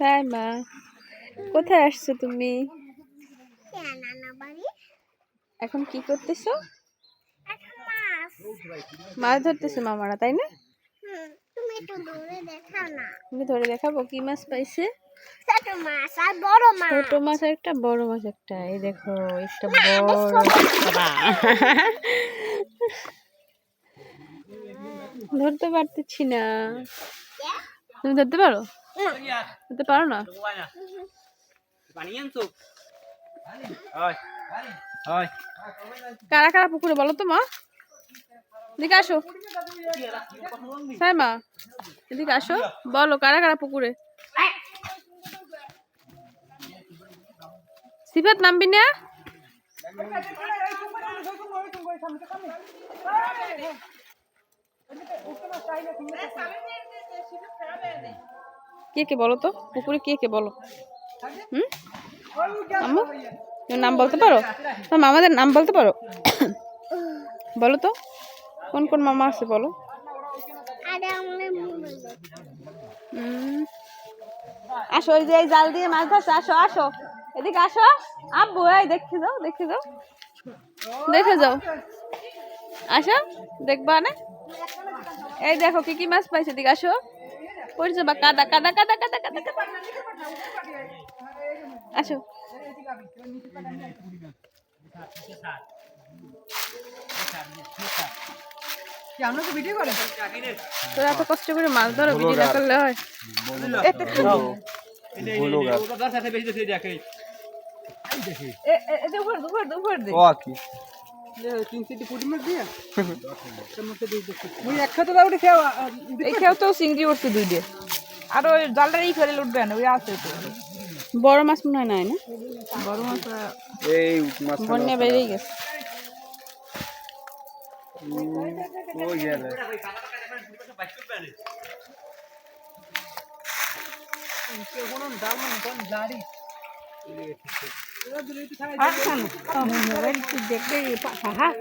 তাই মা। কোথায় আসছো তুমি? এখন কি করতেছো? মাছ। ধরতেছো মামারা তাই না? তুমি একটু দূরে দেখাও না। তুমি ধরে দেখাবো কি মাছ পাইছে? ছোট মাছ আর বড় মাছ। ছোট মাছ একটা বড় মাছ একটা। এই দেখো একটা বড় ধরতে পারতেছি না। তুমি ধরতে পারো? ধরতে পারো না কারা কারা পুকুরে বলো তো মা এদিকে আসো হ্যাঁ মা এদিকে আসো বলো কারা কারা পুকুরে সিফাত নামবি না কে কে বলো তো? পুকুরে কে কে বলো? হুম? আম্মু নাম বলতে পারো? মামাদের নাম বলতে পারো? বলো তো কোন কোন মামা আছে বলো? আসো ওই যে এই জাল দিয়ে মাছ ধরছে আসো আসো। এদিকে আসো। আব্বু এই দেখে যাও দেখে যাও। দেখে যাও। আসো দেখবা না? এই দেখো কি কি মাছ পাইছে এদিকে আসো। পড়ছে বা কাদা কাদা কাদা কাদা কাদা। আসো। তোরা এত কষ্ট করে মাছ ধরো ভিডিও না করলে হয়। ও কি এই খেয়েও তো চিংড়ি উঠছে দুই দিয়ে। আর ওই জালটা এই ফেলে উঠবে না ওই আছে তো। বড় মাছ মনে হয় নাই না? বড় মাছ এই মাছ বন্যা বেরিয়ে গেছে। ও গেলে Ah, kan, oh, menurut si Jack deh, Pak Sahah.